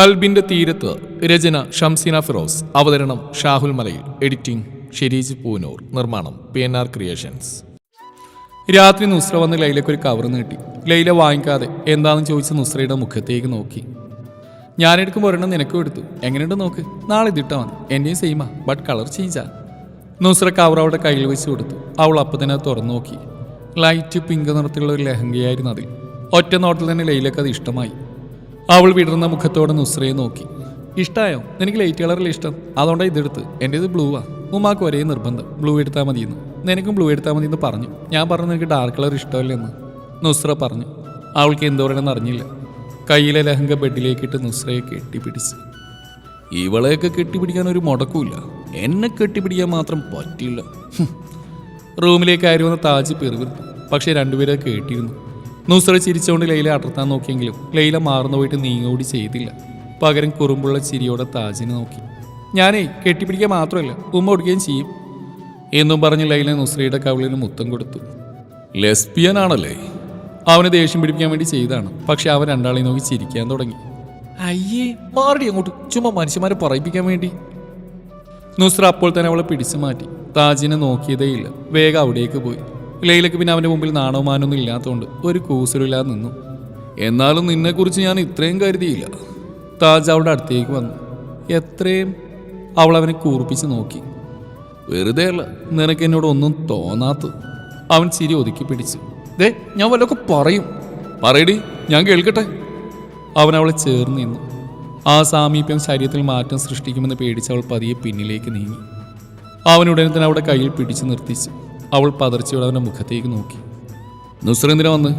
കൽബിന്റെ തീരത്ത് രചന ഷംസിന ഫിറോസ് അവതരണം ഷാഹുൽ മലയിൽ. എഡിറ്റിംഗ് ഷെരീജ് പൂനൂർ. നിർമ്മാണം പി എൻ ആർ ക്രിയേഷൻസ്. രാത്രി നുസ്ര വന്ന് ലൈലയ്ക്ക് ഒരു കവർ നീട്ടി. ലൈല വാങ്ങിക്കാതെ എന്താണെന്ന് ചോദിച്ച് നുസ്രയുടെ മുഖത്തേക്ക് നോക്കി. ഞാൻ ഞാനെടുക്കുമ്പോൾ ഒരെണ്ണം നിനക്കും എടുത്തു. എങ്ങനെയുണ്ട് നോക്ക്. നാളെ ഇതിട്ടാ മതി. എന്റെയും സെയിമാ ബട്ട് കളർ ചേഞ്ചാ നുസ്ര കവർ അവളുടെ കയ്യിൽ വെച്ച് കൊടുത്തു. അവൾ അപ്പം തന്നെ തുറന്നു നോക്കി. ലൈറ്റ് പിങ്ക് നിറത്തിലുള്ള ഒരു ലഹങ്കയായിരുന്നു അതിൽ. ഒറ്റ നോട്ടിൽ തന്നെ ലൈലക്ക് അത് ഇഷ്ടമായി. അവൾ വിടർന്ന മുഖത്തോടെ നുസ്രയെ നോക്കി. ഇഷ്ടായോ? നിനക്ക് ലൈറ്റ് കളറിൽ ഇഷ്ടം? അതുകൊണ്ടാണ് ഇതെടുത്ത്. എന്റെ ഇത് ബ്ലൂവാ ഉമ്മാക്ക് ഒരേ നിർബന്ധം. ബ്ലൂ എടുത്താൽ മതിയെന്ന്. നിനക്കും ബ്ലൂ എടുത്താൽ മതി എന്ന് പറഞ്ഞു. ഞാൻ പറഞ്ഞു നിനക്ക് ഡാർക്ക് കളർ ഇഷ്ടമല്ലെന്ന്. നുസ്ര പറഞ്ഞു. അവൾക്ക് എന്തോ പറയണമെന്ന് അറിഞ്ഞില്ല. കയ്യിലെ ലഹങ്ക ബെഡിലേക്കിട്ട് നുസ്രയെ കെട്ടിപ്പിടിച്ച്. ഇവളെയൊക്കെ കെട്ടിപ്പിടിക്കാൻ ഒരു മുടക്കുമില്ല. എന്നെ കെട്ടിപ്പിടിക്കാൻ മാത്രം പറ്റില്ല. റൂമിലേക്ക് ആയിരുന്നു താജ് പിറുവിരുന്നു പക്ഷേ രണ്ടുപേരെ കേട്ടിരുന്നു. നുസ്ര ചിരിച്ചുകൊണ്ട് ലൈല അടർത്താൻ നോക്കിയെങ്കിലും ലൈല മാറുന്ന പോയിട്ട് നീങ്ങോടി ചെയ്തില്ല. പകരം കുറുമ്പുള്ള ചിരിയോടെ താജിനെ നോക്കി. ഞാനേ കെട്ടിപ്പിടിക്കാൻ മാത്രമല്ല ഉമ്മ ഒടുക്കുകയും ചെയ്യും എന്നും പറഞ്ഞ് ലൈല നുസ്രയുടെ കവിളിന് മുത്തം കൊടുത്തു. ലെസ്ബിയൻ ആണല്ലേ? അവന് ദേഷ്യം പിടിപ്പിക്കാൻ വേണ്ടി ചെയ്താണ് പക്ഷെ അവൻ രണ്ടാളെയും നോക്കി ചിരിക്കാൻ തുടങ്ങി. അയ്യേ മാറി അങ്ങോട്ട്. ചുമ്മാ മനുഷ്യന്മാരെ പറയിപ്പിക്കാൻ വേണ്ടി. നുസ്ര അപ്പോൾ തന്നെ അവളെ പിടിച്ചു മാറ്റി. താജിനെ നോക്കിയതേയില്ല. വേഗം അവിടേക്ക് പോയി. ലൈലക്ക് പിന്നെ അവന്റെ മുമ്പിൽ നാണവമാനൊന്നും ഇല്ലാത്തതുകൊണ്ട് ഒരു കൂസലില്ലാതെ നിന്നു. എന്നാലും നിന്നെക്കുറിച്ച് ഞാൻ ഇത്രയും കരുതിയില്ല. താജ് അവളുടെ അടുത്തേക്ക് വന്നു. എത്രയും അവൾ അവനെ കൂർപ്പിച്ച് നോക്കി. വെറുതെ അല്ല നിനക്ക് എന്നോട് ഒന്നും തോന്നാത്തത്. അവൻ ചിരി ഒതുക്കി പിടിച്ചു. ദേ ഞാൻ വല്ലതൊക്കെ പറയും. പറയടി ഞാൻ കേൾക്കട്ടെ. അവൻ അവളെ ചേർന്ന് നിന്നു. ആ സാമീപ്യം ശരീരത്തിൽ മാറ്റം സൃഷ്ടിക്കുമെന്ന് പേടിച്ച് അവൾ പതിയെ പിന്നിലേക്ക് നീങ്ങി. അവനുടനെ തന്നെ അവളുടെ കയ്യിൽ പിടിച്ചു നിർത്തിച്ചു. അവൾ പതർച്ചയോടെ അവന്റെ മുഖത്തേക്ക് നോക്കി. നുസ്ര എന്തിനാ വന്ന്?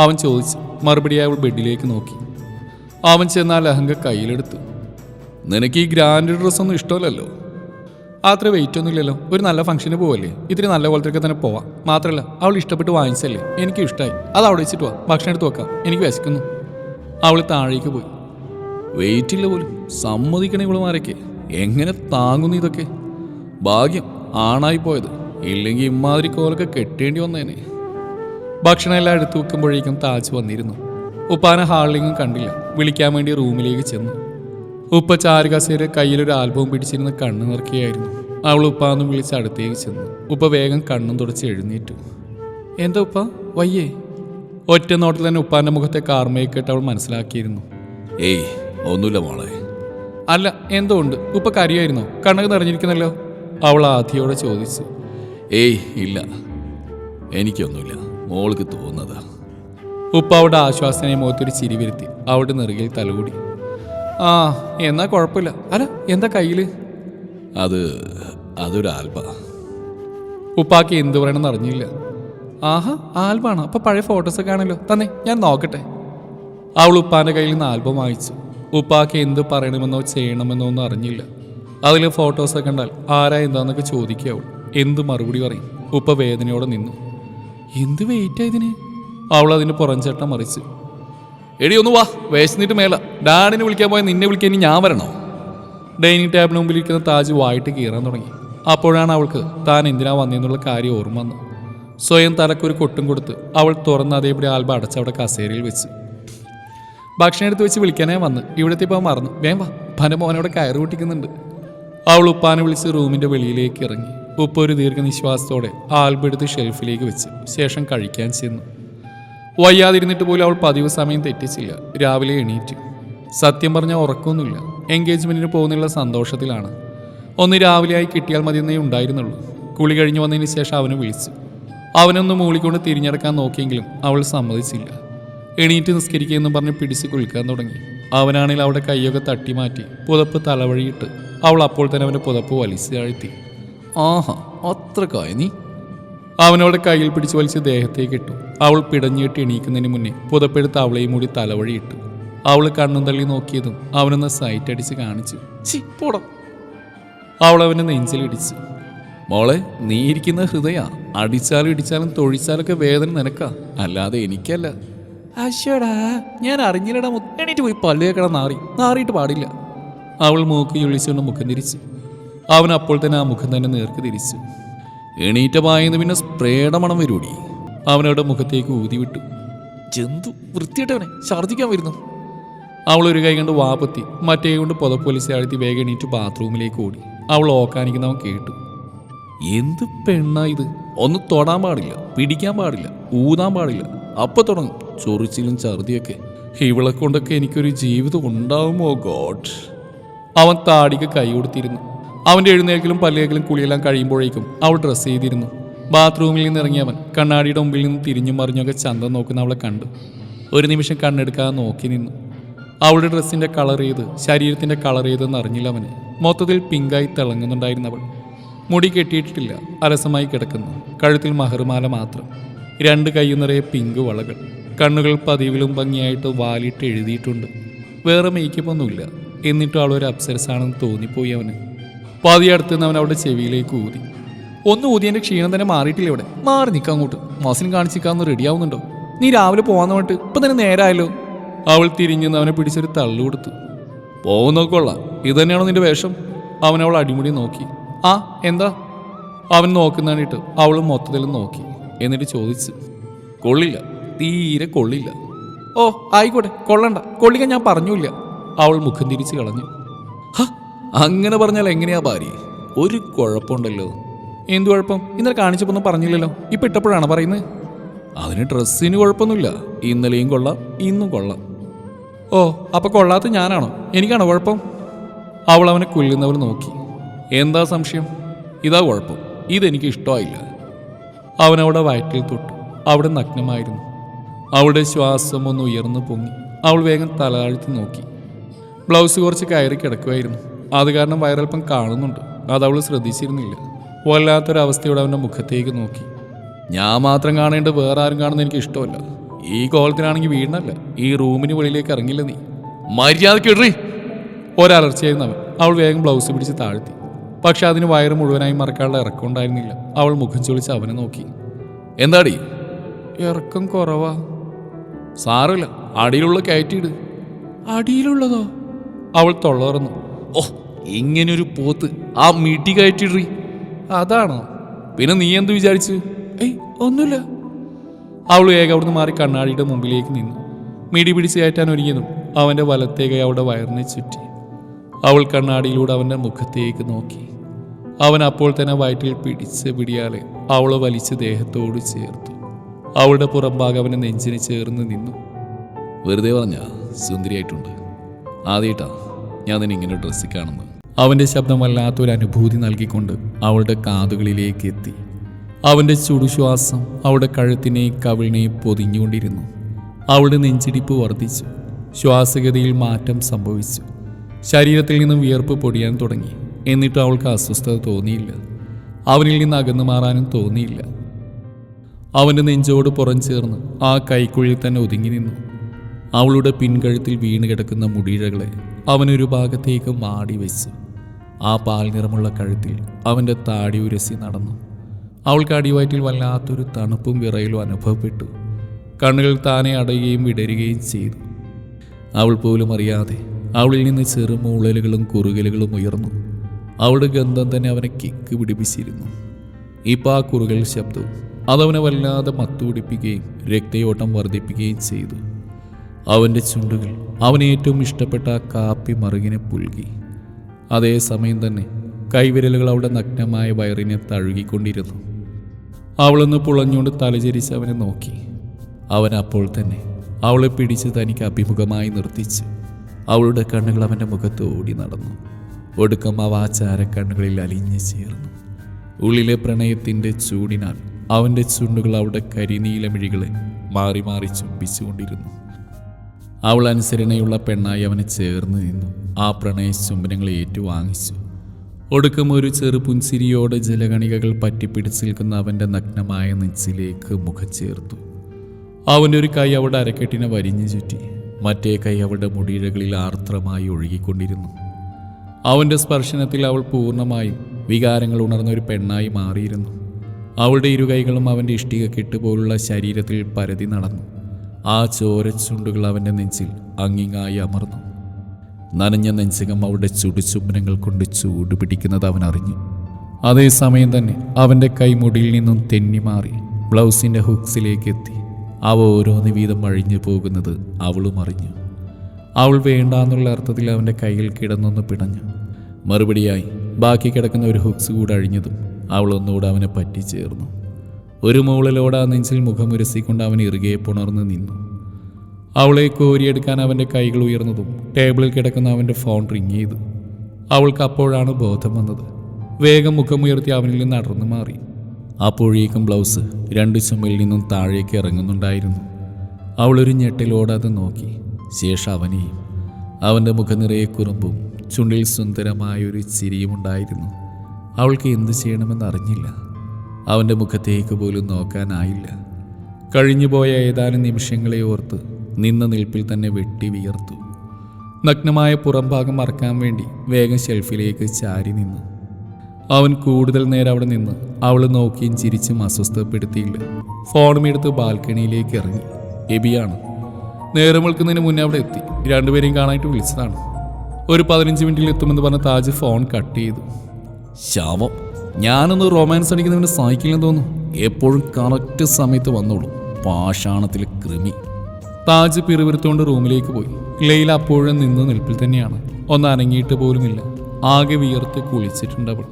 അവൻ ചോദിച്ചു മറുപടിയായി അവൾ ബെഡിലേക്ക് നോക്കി. അവൻ ചെന്ന് ആ ലഹങ്ക കയ്യിലെടുത്തു. നിനക്ക് ഈ ഗ്രാൻഡ് ഡ്രസ്സൊന്നും ഇഷ്ടമല്ലല്ലോ? അത്ര വെയിറ്റ് ഒന്നുമില്ലല്ലോ ഒരു നല്ല ഫംഗ്ഷന് പോവല്ലേ? ഇത്തിരി നല്ല പോലത്തേക്ക് തന്നെ പോവാം. മാത്രമല്ല അവൾ ഇഷ്ടപ്പെട്ട് വാങ്ങിച്ചല്ലേ? എനിക്ക് ഇഷ്ടമായി അത് അവിടെ വെച്ചിട്ട് പോവാം ഭക്ഷണം എടുത്ത് വെക്കാം. എനിക്ക് വിശക്കുന്നു. അവൾ താഴേക്ക് പോയി. വെയിറ്റ് ഇല്ല പോലും. സമ്മതിക്കണേ ഇവളുമാരൊക്കെ. എങ്ങനെ താങ്ങുന്നു ഇതൊക്കെ? ഭാഗ്യം ആണായി പോയത്. ഇല്ലെങ്കിൽ ഇമ്മാതിരി കോലൊക്കെ കെട്ടേണ്ടി വന്നേനെ. ഭക്ഷണം എല്ലാം എടുത്തു വെക്കുമ്പോഴേക്കും താജ് വന്നിരുന്നു. ഉപ്പാനെ ഹാളിലെങ്കിലും കണ്ടില്ല. വിളിക്കാൻ വേണ്ടി റൂമിലേക്ക് ചെന്നു. ഉപ്പ ചാരുകസേര കയ്യിലൊരു ആൽബവും പിടിച്ചിരുന്ന് കണ്ണു നിറക്കുകയായിരുന്നു അവൾ ഉപ്പാന്ന് വിളിച്ച് അടുത്തേക്ക് ചെന്നു. ഉപ്പ വേഗം കണ്ണും തുടച്ച് എഴുന്നേറ്റു. എന്താ ഉപ്പ? വയ്യേ. ഒറ്റ നോട്ടിൽ തന്നെ ഉപ്പാന്റെ മുഖത്തെ കാർമയൊക്കെ അവൾ മനസ്സിലാക്കിയിരുന്നു. ഏയ് ഒന്നുമില്ല മോളെ. അല്ല എന്തോ ഉണ്ട്? ഉപ്പ കരിയായിരുന്നോ? കണ്ണൊക്കെ നിറഞ്ഞിരിക്കുന്നല്ലോ. അവൾ ആധിയോടെ ചോദിച്ചു. ഏയ് ഇല്ല. എനിക്കൊന്നുമില്ല. മോൾക്ക് തോന്നുന്നതാ. ഉപ്പ അവിടെ ആശ്വാസനെ മുഖത്തൊരു ചിരി വരുത്തി. അവിടെ നെറുകയിൽ തലകൂടി. ആ എന്നാ കുഴപ്പമില്ല. അല്ല എന്താ കയ്യിൽ അത് അതൊരു ആൽബ. ഉപ്പാക്ക് എന്ത് പറയണമെന്ന് അറിഞ്ഞില്ല. ആഹാ ആൽബാണോ? അപ്പം പഴയ ഫോട്ടോസൊക്കെ ആണല്ലോ. തന്നെ ഞാൻ നോക്കട്ടെ. അവൾ ഉപ്പാന്റെ കയ്യിൽ നിന്ന് ആൽബം വാങ്ങിച്ചു. ഉപ്പാക്ക് എന്ത് പറയണമെന്നോ ചെയ്യണമെന്നോ ഒന്നും അറിഞ്ഞില്ല. അതിൽ ഫോട്ടോസൊക്കെ കണ്ടാൽ ആരാ എന്താന്നൊക്കെ ചോദിക്കുക അവൾ. എന്ത് മറുപടി പറയും? ഉപ്പ വേദനയോടെ നിന്നു. എന്ത് വെയിറ്റ് ഇതിന്? അവൾ അതിന് പുറംചട്ടം മറിച്ച്. എടി ഒന്ന് വാ. വേശന്നിട്ട് മേല. ഡാഡിനെ വിളിക്കാൻ പോയാൽ നിന്നെ വിളിക്കാൻ ഇനി ഞാൻ വരണോ? ഡൈനിങ് ടേബിളിന് മുമ്പിൽ ഇരിക്കുന്ന താജ് വായിട്ട് കീറാൻ തുടങ്ങി. അപ്പോഴാണ് അവൾക്ക് താൻ എന്തിനാ വന്നതെന്നുള്ള കാര്യം ഓർമ്മ വന്നു സ്വയം തലക്കൊരു കൊട്ടും കൊടുത്ത് അവൾ തുറന്ന് അതേപടി ആൽബ അടച്ചവിടെ കസേരയിൽ വെച്ച്. ഭക്ഷണം എടുത്ത് വെച്ച് വിളിക്കാനേ വന്ന്. ഇവിടുത്തെ ഇപ്പോൾ മറന്നു. വേം വാ. പന മോനോടെ കയറ് പൊട്ടിക്കുന്നുണ്ട്. അവൾ ഉപ്പാനെ വിളിച്ച് റൂമിന്റെ വെളിയിലേക്ക് ഇറങ്ങി. ഉപ്പ ഒരു ദീർഘനിശ്വാസത്തോടെ എടുത്ത് ഷെൽഫിലേക്ക് വെച്ച് ശേഷം കഴിക്കാൻ ചെന്നു. വയ്യാതിരുന്നിട്ട് പോലും അവൾ പതിവ് സമയം തെറ്റിച്ചില്ല. രാവിലെ എണീറ്റ്. സത്യം പറഞ്ഞാൽ ഉറക്കമൊന്നുമില്ല എൻഗേജ്മെന്റിന് പോകുന്നുള്ള സന്തോഷത്തിലാണ്. ഒന്ന് രാവിലെയായി കിട്ടിയാൽ മതിയെന്നേ ഉണ്ടായിരുന്നുള്ളൂ. കുളി കഴിഞ്ഞു വന്നതിന് ശേഷം അവനെ വിളിച്ചു. അവനൊന്ന് മൂളിക്കൊണ്ട് തിരിഞ്ഞടക്കാൻ നോക്കിയെങ്കിലും അവൾ സമ്മതിച്ചില്ല. എണീറ്റ് നിസ്കരിക്കുകയെന്ന് പറഞ്ഞ് പിടിച്ച് കുളിക്കാൻ തുടങ്ങി. അവനാണെങ്കിൽ അവിടെ കൈയൊക്കെ തട്ടി മാറ്റി പുതപ്പ് തലവഴിയിട്ട് അവൾ അപ്പോൾ തന്നെ അവന്റെ പുതപ്പ് വലിച്ചു താഴ്ത്തി ആഹാ അത്രക്കായ നീ. അവനവളുടെ കയ്യിൽ പിടിച്ച് വലിച്ച് ദേഹത്തേക്ക് ഇട്ടു. അവൾ പിടഞ്ഞിട്ട് എണീക്കുന്നതിന് മുന്നേ പുതപ്പെടുത്ത് അവളെയും കൂടി തലവഴിയിട്ടു. അവൾ കണ്ണും തള്ളി നോക്കിയതും അവനൊന്ന് സൈറ്റ് അടിച്ച് കാണിച്ചു. "ഛി, പോടാ. അവൾ അവനെ നെഞ്ചിലിടിച്ചു മോളെ നീ ഇരിക്കുന്ന ഹൃദയ. അടിച്ചാലും ഇടിച്ചാലും തൊഴിച്ചാലൊക്കെ വേദന നിനക്കാ. അല്ലാതെ എനിക്കല്ല. അശ്വടാ ഞാൻ അറിഞ്ഞില്ലടാ. എണീറ്റ് പോയി പല്ലുകേക്കട നാറി. നാറിയിട്ട് പാടില്ല. അവൾ മൂക്ക് ചൊളിച്ചുകൊണ്ട് മുഖം തിരിച്ചു. അവൻ അപ്പോൾ തന്നെ ആ മുഖം തന്നെ നേർക്ക് തിരിച്ചു. എണീറ്റ പായെന്ന് പിന്നെ സ്പ്രേയുടെ മണം വരൂടി. അവനവിടെ മുഖത്തേക്ക് ഊതി വിട്ടു. ജന്തു വൃത്തിയിട്ടവനെ ഛർദ്ദിക്കാൻ വരുന്നു. അവൾ ഒരു കൈ കൊണ്ട് വാപ്പത്തി മറ്റേ കൊണ്ട് പുതപ്പൊലിച്ച് അഴുത്തി വേഗം എണീറ്റ് ബാത്റൂമിലേക്ക് ഓടി. അവൾ ഓക്കാനിക്കുന്നവൻ കേട്ടു. എന്ത് പെണ്ണാ ഇത്? ഒന്ന് തൊടാൻ പാടില്ല പിടിക്കാൻ പാടില്ല ഊതാൻ പാടില്ല. അപ്പൊ തുടങ്ങും ചൊറിച്ചിലും ഛർദിയൊക്കെ. ഇവളെ കൊണ്ടൊക്കെ എനിക്കൊരു ജീവിതം ഉണ്ടാവുമോ ഗോഡ്? അവൻ താടിക്ക് കൈ കൊടുത്തിരുന്നു. അവന്റെ എഴുന്നേൽക്കലും പല്ലേക്കലും കുളിയെല്ലാം കഴിയുമ്പോഴേക്കും അവൾ ഡ്രസ്സ് ചെയ്തിരുന്നു. ബാത്റൂമിൽ നിന്ന് ഇറങ്ങിയവൻ കണ്ണാടിയുടെ മുമ്പിൽ നിന്ന് തിരിഞ്ഞും മറിഞ്ഞൊക്കെ ചന്തം നോക്കുന്ന അവളെ കണ്ടു. ഒരു നിമിഷം കണ്ണെടുക്കാതെ നോക്കി നിന്നു. അവളുടെ ഡ്രസ്സിന്റെ കളർ ചെയ്ത് ശരീരത്തിന്റെ കളർ ചെയ്തെന്ന് അറിഞ്ഞില്ല അവന്. മൊത്തത്തിൽ പിങ്കായി തിളങ്ങുന്നുണ്ടായിരുന്നവൾ മുടി കെട്ടിയിട്ടിട്ടില്ല അലസമായി കിടക്കുന്നു. കഴുത്തിൽ മഹർമാല മാത്രം. രണ്ട് കൈ നിറയെ പിങ്ക് വളകൾ. കണ്ണുകൾ പതിവിലും ഭംഗിയായിട്ട് വാലിട്ട് എഴുതിയിട്ടുണ്ട്. വേറെ മേക്കപ്പൊന്നുമില്ല എന്നിട്ടും അവളൊരു അപ്സരസാണെന്ന് തോന്നിപ്പോയി അവന്. പതിയെ അടുത്ത് നിന്ന് അവൻ അവളുടെ ചെവിയിലേക്ക് ഊതി. ഒന്ന് ഊതിയതിന്റെ ക്ഷീണം തന്നെ മാറിയിട്ടില്ല ഇവിടെ. മാറി നിൽക്കാം അങ്ങോട്ട്. മോസിൻ കാണിച്ചിക്കാന്ന് റെഡിയാവുന്നുണ്ടോ നീ രാവിലെ പോകാന്ന് പറഞ്ഞിട്ട് ഇപ്പൊ തന്നെ നേരായല്ലോ. അവൾ തിരിഞ്ഞു അവനെ പിടിച്ചൊരു തള്ളു കൊടുത്തു. പോകുന്നൊക്കെ കൊള്ളാം. ഇത് തന്നെയാണോ നിന്റെ വേഷം? അവൻ അവൾ അടിമുടി നോക്കി. ആ എന്താ? അവൻ നോക്കുന്നതാണിട്ട് അവൾ മൊത്തത്തിൽ നോക്കി. എന്നിട്ട് ചോദിച്ചു കൊള്ളില്ല. തീരെ കൊള്ളില്ല. ഓ ആയിക്കോട്ടെ. കൊള്ളണ്ട. കൊള്ളിക്കാൻ ഞാൻ പറഞ്ഞില്ല അവൾ മുഖം തിരിച്ച് കളഞ്ഞു. അങ്ങനെ പറഞ്ഞാൽ എങ്ങനെയാ ഭാര്യ? ഒരു കുഴപ്പമുണ്ടല്ലോ. എന്ത് കുഴപ്പം? ഇന്നലെ കാണിച്ചപ്പോൾ പറഞ്ഞില്ലല്ലോ. ഇപ്പൊ ഇട്ടപ്പോഴാണ് പറയുന്നത്? അതിന് ഡ്രസ്സിന് കുഴപ്പമൊന്നുമില്ല. ഇന്നലെയും കൊള്ളാം ഇന്നും കൊള്ളാം. ഓ അപ്പൊ കൊള്ളാത്ത ഞാനാണോ? എനിക്കാണോ കുഴപ്പം? അവൾ അവനെ കൊല്ലുന്നവർ നോക്കി. എന്താ സംശയം? ഇതാ കുഴപ്പം. ഇതെനിക്ക് ഇഷ്ടമായില്ല. അവനവിടെ വയറ്റിൽ തൊട്ടു. അവിടെ നഗ്നമായിരുന്നു. അവളുടെ ശ്വാസം ഒന്ന് ഉയർന്നു പൊങ്ങി. അവൾ വേഗം തലതാഴ്ത്തി നോക്കി. ബ്ലൗസ് കുറച്ച് കയറി കിടക്കുമായിരുന്നു അത് കാരണം വയറൽപ്പം കാണുന്നുണ്ട്. അത് അവൾ ശ്രദ്ധിച്ചിരുന്നില്ല. വല്ലാത്തൊരവസ്ഥയോടെ അവന്റെ മുഖത്തേക്ക് നോക്കി. ഞാൻ മാത്രം കാണേണ്ട വേറെ ആരും കാണുന്ന എനിക്ക് ഇഷ്ടമല്ല. ഈ കോലത്തിനാണെങ്കിൽ വീണല്ല ഈ റൂമിന് വെളിയിലേക്ക് ഇറങ്ങില്ല നീ. മര്യാദയ്ക്ക് ഇടറി. ഒരലർച്ചയായിരുന്നു അവൻ. അവൾ വേഗം ബ്ലൗസ് പിടിച്ച് താഴ്ത്തി. പക്ഷെ അതിന് വയറ് മുഴുവനായി മറക്കാനുള്ള ഇറക്കം ഉണ്ടായിരുന്നില്ല. അവൾ മുഖം ചൊളിച്ച് അവനെ നോക്കി. എന്താടി? ഇറക്കം കുറവാ. സാറില്ല അടിയിലുള്ള കയറ്റിയിട്. അടിയിലുള്ളതോ? അവൾ തൊള്ളറന്നു. ഓ ഇങ്ങനൊരു പോത്ത് ആ മീട്ടി കയറ്റിടറി അതാണോ? പിന്നെ നീ എന്ത് വിചാരിച്ചു? ഏയ് ഒന്നുമില്ല. അവൾ ഏക അവിടുന്ന് മാറി കണ്ണാടിയുടെ മുമ്പിലേക്ക് നിന്നു. മിടി പിടിച്ച് കയറ്റാൻ ഒരുങ്ങിയതും അവന്റെ വലത്തേ കൈ അവളുടെ വയറിനെ ചുറ്റി. അവൾ കണ്ണാടിയിലൂടെ അവന്റെ മുഖത്തേക്ക് നോക്കി. അവൻ അപ്പോൾ തന്നെ വയറ്റിൽ പിടിച്ച് പിടിയാലെ അവളെ വലിച്ച് ദേഹത്തോട് ചേർത്തു. അവളുടെ പുറംഭാഗം അവനെ നെഞ്ചിന് ചേർന്ന് നിന്നു. വെറുതെ പറഞ്ഞ സുന്ദരിയായിട്ടുണ്ട്. ആദ്യമായിട്ടാ ഞാൻ നിന്നെ ഇങ്ങനെ ഡ്രസ്സിൽ കാണുന്നത്. അവന്റെ ശബ്ദം വല്ലാത്തൊരു അനുഭൂതി നൽകിക്കൊണ്ട് അവളുടെ കാതുകളിലേക്ക് എത്തി. അവന്റെ ചുടുശ്വാസം അവളുടെ കഴുത്തിനെ കവിളിനെ പൊതിഞ്ഞുകൊണ്ടിരുന്നു. അവളുടെ നെഞ്ചിടിപ്പ് വർദ്ധിച്ചു. ശ്വാസഗതിയിൽ മാറ്റം സംഭവിച്ചു. ശരീരത്തിൽ നിന്നും വിയർപ്പ് പൊടിയാൻ തുടങ്ങി. എന്നിട്ട് അവൾക്ക് അസ്വസ്ഥത തോന്നിയില്ല. അവനിൽ നിന്ന് അകന്നു മാറാനും തോന്നിയില്ല. അവന്റെ നെഞ്ചോട് പുറം ചേർന്ന് ആ കൈക്കുഴിയിൽ തന്നെ ഒതുങ്ങി നിന്നു. അവളുടെ പിൻകഴുത്തിൽ വീണ് കിടക്കുന്ന മുടിയിഴകളെ അവനൊരു ഭാഗത്തേക്ക് മാടി വെച്ചു. ആ പാൽ നിറമുള്ള കഴുത്തിൽ അവന്റെ താടി ഉരസി നടന്നു. അവൾക്ക് അടിവയറ്റിൽ വല്ലാത്തൊരു തണുപ്പും വിറയലും അനുഭവപ്പെട്ടു. കണ്ണുകൾ താനെ അടയുകയും വിടരുകയും ചെയ്തു. അവൾ പോലും അറിയാതെ അവളിൽ നിന്ന് ചെറുമൂളലുകളും കുറുകലുകളും ഉയർന്നു. അവളുടെ ഗന്ധം തന്നെ അവനെ കിക്ക് പിടിപ്പിച്ചിരുന്നു. ഇപ്പം ആ കുറുകൽ ശബ്ദവും അതവനെ വല്ലാതെ മത്തുപിടിപ്പിക്കുകയും രക്തയോട്ടം വർദ്ധിപ്പിക്കുകയും ചെയ്തു. അവന്റെ ചുണ്ടുകൾ അവന് ഏറ്റവും ഇഷ്ടപ്പെട്ട ആ കാപ്പി മറുകിനെ പുൽകി. അതേസമയം തന്നെ കൈവിരലുകൾ അവളുടെ നഗ്നമായ വയറിനെ തഴുകിക്കൊണ്ടിരുന്നു. അവളൊന്ന് പുളഞ്ഞുകൊണ്ട് തലചരിച്ച് അവനെ നോക്കി. അവൻ അപ്പോൾ തന്നെ അവളെ പിടിച്ച് തനിക്ക് അഭിമുഖമായി നിർത്തിച്ച് അവളുടെ കണ്ണുകൾ അവന്റെ മുഖത്ത് ഓടി നടന്നു. ഒടുക്കം അവ ആ ചാരക്കണ്ണുകളിൽ അലിഞ്ഞു ചേർന്നു. ഉള്ളിലെ പ്രണയത്തിന്റെ ചൂടിനാൽ അവന്റെ ചുണ്ടുകൾ അവളുടെ കരിനീലമിഴികളെ മാറി മാറി ചുംബിച്ചുകൊണ്ടിരുന്നു. അവൾ അനുസരണയുള്ള പെണ്ണായി അവനെ ചേർന്ന് നിന്നു. ആ പ്രണയ ചുംബനങ്ങളെ ഏറ്റുവാങ്ങിച്ചു. ഒടുക്കം ഒരു ചെറു പുൻസിരിയോടെ ജലകണികകൾ പറ്റിപ്പിടിച്ച് നിൽക്കുന്ന അവന്റെ നഗ്നമായ നെഞ്ചിലേക്ക് മുഖം ചേർത്തു. അവന്റെ ഒരു കൈ അവളുടെ അരക്കെട്ടിനെ വരിഞ്ഞു ചുറ്റി. മറ്റേ കൈ അവളുടെ മുടിയിഴകളിൽ ആർദ്രമായി ഒഴുകിക്കൊണ്ടിരുന്നു. അവന്റെ സ്പർശനത്തിൽ അവൾ പൂർണമായും വികാരങ്ങൾ ഉണർന്ന ഒരു പെണ്ണായി മാറിയിരുന്നു. അവളുടെ ഇരു കൈകളും അവന്റെ ഇഷ്ടിക കെട്ടുപോലുള്ള ശരീരത്തിൽ പരതി നടന്നു. ആ ചോരച്ചുണ്ടുകൾ അവന്റെ നെഞ്ചിൽ അങ്ങിങ്ങായി അമർന്നു. നനഞ്ഞ നെഞ്ചകം അവളുടെ ചുടുചുംബനങ്ങൾ കൊണ്ട് ചൂട് പിടിക്കുന്നത് അവൻ അറിഞ്ഞു. അതേസമയം തന്നെ അവന്റെ കൈമുടിയിൽ നിന്നും തെന്നി മാറി ബ്ലൗസിന്റെ ഹുക്സിലേക്ക് എത്തി. അവ ഓരോന്ന് വീതം അഴിഞ്ഞു പോകുന്നത് അവളും അറിഞ്ഞു. അവൾ വേണ്ടാന്നുള്ള അർത്ഥത്തിൽ അവന്റെ കയ്യിൽ കിടന്നൊന്ന് പിടഞ്ഞു മറുപടിയായി ബാക്കി കിടക്കുന്ന ഒരു ഹുക്സ് കൂടെ അഴിഞ്ഞതും അവൾ ഒന്നുകൂടെ അവനെ പറ്റിച്ചേർന്നു. ഒരു മൂളലോടെ ആ നെഞ്ചിൽ മുഖമുരസിക്കൊണ്ട് അവൻ ഇറുകെ പുണർന്ന് നിന്നു. അവളെ കോരിയെടുക്കാൻ അവന്റെ കൈകൾ ഉയർന്നതും ടേബിളിൽ കിടക്കുന്ന അവന്റെ ഫോൺ റിങ് ചെയ്തു. അവൾക്ക് അപ്പോഴാണ് ബോധം വന്നത്. വേഗം മുഖമുയർത്തി അവനിൽ നിന്ന് അടർന്നു മാറി. അപ്പോഴേക്കും ബ്ലൗസ് രണ്ട് ചുമലിൽ നിന്നും താഴേക്ക് ഇറങ്ങുന്നുണ്ടായിരുന്നു. അവളൊരു ഞെട്ടിലോടെ അത് നോക്കി. ശേഷം അവനെയും അവന്റെ മുഖനിറയെ കുറുമ്പും ചുണ്ടിൽ സുന്ദരമായൊരു ചിരിയും ഉണ്ടായിരുന്നു. അവൾക്ക് എന്തു ചെയ്യണമെന്ന് അറിഞ്ഞില്ല. അവന്റെ മുഖത്തേക്ക് പോലും നോക്കാനായില്ല. കഴിഞ്ഞുപോയ ഏതാനും നിമിഷങ്ങളെ ഓർത്ത് നിന്ന നിൽപ്പിൽ തന്നെ വെട്ടി വിയർത്തു. നഗ്നമായ പുറംഭാഗം മറക്കാൻ വേണ്ടി വേഗം ഷെൽഫിലേക്ക് ചാരി നിന്നു. അവൻ കൂടുതൽ നേരം അവിടെ നിന്ന് അവൾ നോക്കിയും ചിരിച്ചും അസ്വസ്ഥപ്പെടുത്തിയില്ല. ഫോണും എടുത്ത് ബാൽക്കണിയിലേക്ക് ഇറങ്ങി. എബിയാണ്. നേരം വിളിക്കുന്നതിന് മുന്നേ അവിടെ എത്തി. രണ്ടുപേരെയും കാണാനായിട്ട് വിളിച്ചതാണ്. ഒരു പതിനഞ്ച് മിനിറ്റിൽ എത്തുമെന്ന് പറഞ്ഞ താജ് ഫോൺ കട്ട് ചെയ്തു. ശാവം. ഞാനൊന്ന് റൊമാൻസ് അടിക്കുന്നവന് സഹിക്കില്ലെന്ന് തോന്നുന്നു. എപ്പോഴും കറക്റ്റ് സമയത്ത് വന്നോളൂ. പാഷാണത്തിലെ കൃമി. താജ് പിറുപിറുത്തുകൊണ്ട് റൂമിലേക്ക് പോയി. ലൈല അപ്പോഴും നിന്ന് നിൽപ്പിൽ തന്നെയാണ്. ഒന്ന് അനങ്ങിയിട്ട് പോലുമില്ല. ആകെ വിയർത്ത് കുളിച്ചിട്ടുണ്ട് അവൾ.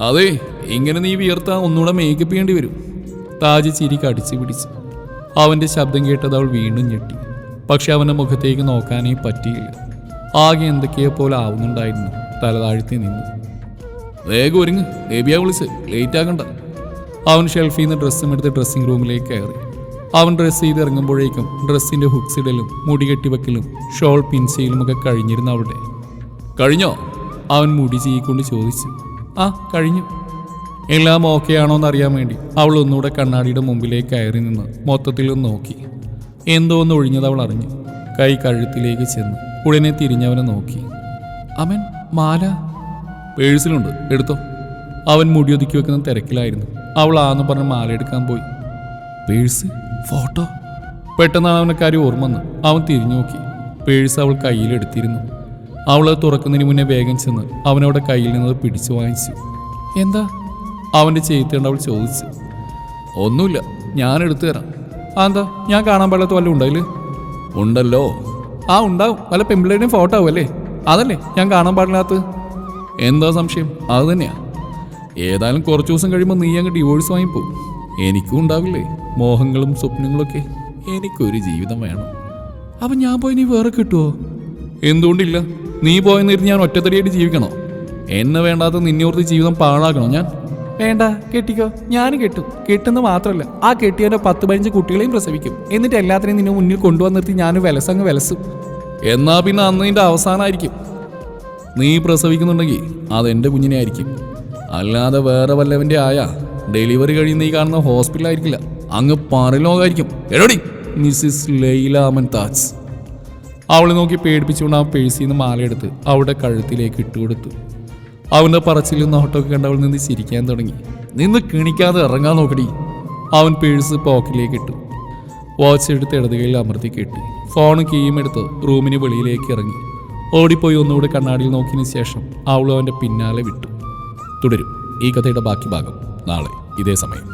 അതെ ഇങ്ങനെ നീ വിയർത്താ ഒന്നുകൂടെ മേക്കപ്പ് ചെയ്യേണ്ടി വരും. താജ് ചിരി കടിച്ച് പിടിച്ച്. അവന്റെ ശബ്ദം കേട്ടത് അവൾ വീണ്ടും ഞെട്ടി. പക്ഷെ അവന്റെ മുഖത്തേക്ക് നോക്കാനേ പറ്റിയില്ല. ആകെ എന്തൊക്കെയോ പോലെ ആവുന്നുണ്ടായിരുന്നു. തലതാഴ്ത്തി നിന്നു. വേഗം ഒരുങ്ങ്. ബേബിയാ വിളിച്ച്. ലേറ്റ് ആകണ്ട. അവൻ ഷെൽഫിൽ നിന്ന് ഡ്രസ്സും എടുത്ത് ഡ്രസ്സിംഗ് റൂമിലേക്ക് കയറി. അവൻ ഡ്രസ്സ് ചെയ്ത് ഇറങ്ങുമ്പോഴേക്കും ഡ്രസ്സിന്റെ ഹുക്സ് ഇടലും മുടി കെട്ടിവെക്കലും ഷോൾ പിൻസയിലും ഒക്കെ കഴിഞ്ഞിരുന്നു അവിടെ. കഴിഞ്ഞോ? അവൻ മുടി ചീക്കൊണ്ട് ചോദിച്ചു. ആ കഴിഞ്ഞു. എല്ലാം ഓക്കെ ആണോ എന്നറിയാൻ വേണ്ടി അവൾ ഒന്നുകൂടെ കണ്ണാടിയുടെ മുമ്പിലേക്ക് കയറി നിന്ന് മൊത്തത്തിൽ ഒന്ന് നോക്കി. എന്തോ ഒന്ന് ഒഴിഞ്ഞത് അവൾ അറിഞ്ഞു. കൈ കഴുത്തിലേക്ക് ചെന്ന് ഉടനെ തിരിഞ്ഞവനെ നോക്കി. അവൻ മാല? പേഴ്സിലുണ്ട്. എടുത്തോ. അവൻ മുടിയൊതുക്കി വെക്കുന്ന തിരക്കിലായിരുന്നു. അവൾ ആന്ന് പറഞ്ഞ് മാലയെടുക്കാൻ പോയി. Purse photo? പെട്ടെന്നാണ് അവനെ കാര്യം ഓർമ്മ വന്ന് അവൻ തിരിഞ്ഞു നോക്കി. പേഴ്സ് അവൾ കയ്യിലെടുത്തിരുന്നു അവൾ തുറക്കുന്നതിന് മുന്നേ വേഗം ചെന്ന് അവനവിടെ കയ്യിൽ നിന്നത് പിടിച്ചു വാങ്ങിച്ചു. എന്താ? അവന്റെ ചെയ്ത്തേണ്ട അവൾ ചോദിച്ചു. ഒന്നുമില്ല ഞാൻ എടുത്തു തരാം. എന്താ ഞാൻ കാണാൻ പാടില്ലാത്ത വല്ല ഉണ്ടായില്ല ഉണ്ടല്ലോ. ആ ഉണ്ടാവും. വല്ല പെമ്പിളേടെയും ഫോട്ടോ ആവും അല്ലേ? അതല്ലേ? ഞാൻ കാണാൻ പാടില്ലാത്തത്. എന്താ സംശയം? അത് തന്നെയാ. ഏതായാലും കുറച്ച് ദിവസം കഴിയുമ്പോൾ നീ അങ്ങ് ഡിവോഴ്സ് വാങ്ങിപ്പോവും. എനിക്കും ഉണ്ടാവില്ലേ? മോഹങ്ങളും സ്വപ്നങ്ങളൊക്കെ. എനിക്കൊരു ജീവിതം വേണം. അപ്പം ഞാൻ പോയി നീ വേറെ കിട്ടുമോ എന്തുകൊണ്ടില്ല. നീ പോയെന്നിരുന്ന് ഞാൻ ഒറ്റത്തടിയായിട്ട് ജീവിക്കണോ? എന്നെ വേണ്ടാത്ത നിന്നോർത്ത് ജീവിതം പാഴാക്കണോ ഞാൻ? വേണ്ട കെട്ടിക്കോ. ഞാൻ കെട്ടും. കെട്ടുന്ന മാത്രമല്ല ആ കെട്ടിയവന്റെ പത്ത് പതിനഞ്ച് കുട്ടികളെയും പ്രസവിക്കും. എന്നിട്ട് എല്ലാത്തിനെയും നിന്നെ മുന്നിൽ കൊണ്ടുവന്നിർത്തി ഞാനും ഞാൻ വിലസങ്ങ് വിലസും. എന്നാ പിന്നെ അന്ന് നിന്റെ അവസാനമായിരിക്കും നീ പ്രസവിക്കുന്നുണ്ടെങ്കിൽ അത് എന്റെ കുഞ്ഞിനെ ആയിരിക്കും. അല്ലാതെ വേറെ വല്ലവന്റെ ആയ ഡെലിവറി കഴിയുന്ന ഈ കാണുന്ന ഹോസ്പിറ്റലായിരിക്കില്ല അങ്ങ് പറലോകായിരിക്കും എടോടി. മിസ്സിസ് ലൈലാമൻ താജ്. അവളെ നോക്കി പേടിപ്പിച്ചുകൊണ്ട് ആ പേഴ്സിൽ നിന്ന് മാലയെടുത്ത് അവളുടെ കഴുത്തിലേക്ക് ഇട്ടുകൊടുത്തു അവന്റെ പറച്ചിലും നോട്ടമൊക്കെ കണ്ട് അവൾ നിന്ന് ചിരിക്കാൻ തുടങ്ങി. നിന്ന് കിണിക്കാതെ ഇറങ്ങാൻ നോക്കടി. അവൻ പേഴ്സ് പോക്കറ്റിലേക്ക് ഇട്ടു. വാച്ച് എടുത്ത് ഇടതുകയിൽ അമർത്തി കെട്ടി. ഫോണും കീയും എടുത്ത് റൂമിന് വെളിയിലേക്ക് ഇറങ്ങി. ഓടിപ്പോയി ഒന്നുകൂടി കണ്ണാടിയിൽ നോക്കിയതിന് ശേഷം അവൾ അവന്റെ പിന്നാലെ വിട്ടു. തുടരും. ഈ കഥയുടെ ബാക്കി ഭാഗം നാളെ ഇതേ സമയം.